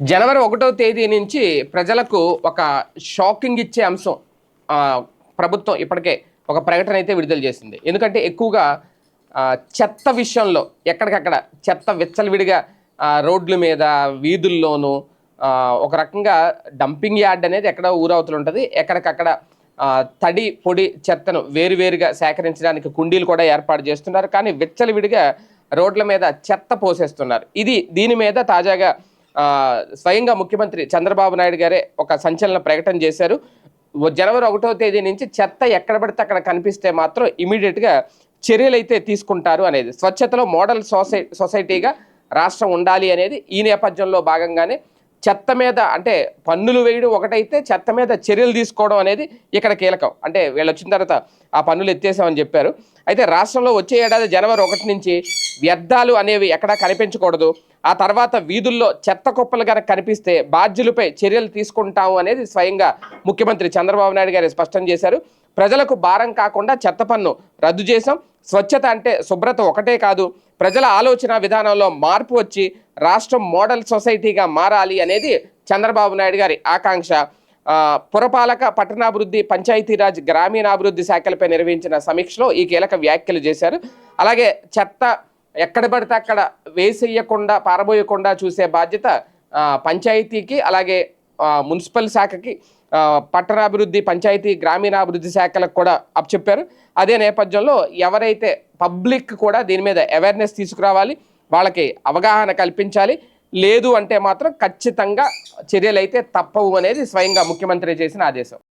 జనవరి ఒకటో తేదీ నుంచి ప్రజలకు ఒక షాకింగ్ ఇచ్చే అంశం ప్రభుత్వం ఇప్పటికే ఒక ప్రకటన అయితే విడుదల చేసింది. ఎందుకంటే ఎక్కువగా చెత్త విషయంలో ఎక్కడికక్కడ చెత్త విచ్చలవిడిగా రోడ్ల మీద వీధుల్లోనూ ఒక రకంగా డంపింగ్ యార్డ్ అనేది ఎక్కడ ఊరవతలు ఉంటుంది. ఎక్కడికక్కడ తడి పొడి చెత్తను వేరువేరుగా సేకరించడానికి కుండీలు కూడా ఏర్పాటు చేస్తున్నారు. కానీ విచ్చలవిడిగా రోడ్ల మీద చెత్త పోసేస్తున్నారు. ఇది దీని మీద తాజాగా స్వయంగా ముఖ్యమంత్రి చంద్రబాబు నాయుడు గారే ఒక సంచలన ప్రకటన చేశారు. జనవరి ఒకటో తేదీ నుంచి చెత్త ఎక్కడ పడితే అక్కడ కనిపిస్తే మాత్రం ఇమీడియట్గా చర్యలు అయితే తీసుకుంటారు అనేది. స్వచ్ఛతలో మోడల్ సొసై సొసైటీగా రాష్ట్రం ఉండాలి అనేది ఈ నేపథ్యంలో భాగంగానే చెత్త మీద అంటే పన్నులు వేయడం ఒకటైతే చెత్త మీద చర్యలు తీసుకోవడం అనేది ఇక్కడ కీలకం. అంటే వీళ్ళు వచ్చిన తర్వాత ఆ పన్నులు ఎత్తేసామని చెప్పారు. అయితే రాష్ట్రంలో వచ్చే ఏడాది జనవరి ఒకటి నుంచి వ్యర్థాలు అనేవి ఎక్కడా కనిపించకూడదు. ఆ తర్వాత వీధుల్లో చెత్త కుప్పలు కనుక కనిపిస్తే బాధ్యులపై చర్యలు తీసుకుంటాము అనేది స్వయంగా ముఖ్యమంత్రి చంద్రబాబు నాయుడు గారు స్పష్టం చేశారు. ప్రజలకు భారం కాకుండా చెత్త పన్ను రద్దు చేశాం. స్వచ్ఛత అంటే శుభ్రత ఒకటే కాదు ప్రజల ఆలోచన విధానంలో మార్పు వచ్చి రాష్ట్రం మోడల్ సొసైటీగా మారాలి అనేది చంద్రబాబు నాయుడు గారి ఆకాంక్ష. పురపాలక పట్టణాభివృద్ధి పంచాయతీరాజ్ గ్రామీణాభివృద్ధి శాఖలపై నిర్వహించిన సమీక్షలో ఈ కీలక వ్యాఖ్యలు చేశారు. అలాగే చెత్త ఎక్కడ పడితే అక్కడ వేసేయకుండా పారబోయకుండా చూసే బాధ్యత పంచాయతీకి అలాగే మున్సిపల్ శాఖకి పట్టణాభివృద్ధి పంచాయతీ గ్రామీణాభివృద్ధి శాఖలకు కూడా అప్పచెప్పారు అదే నేపథ్యంలో ఎవరైతే పబ్లిక్ కూడా దీని మీద అవేర్నెస్ తీసుకురావాలి వాళ్ళకి అవగాహన కల్పించాలి లేదు అంటే మాత్రం ఖచ్చితంగా చర్యలు అయితే తప్పవు అనేది స్వయంగా ముఖ్యమంత్రి చేసిన ఆదేశం.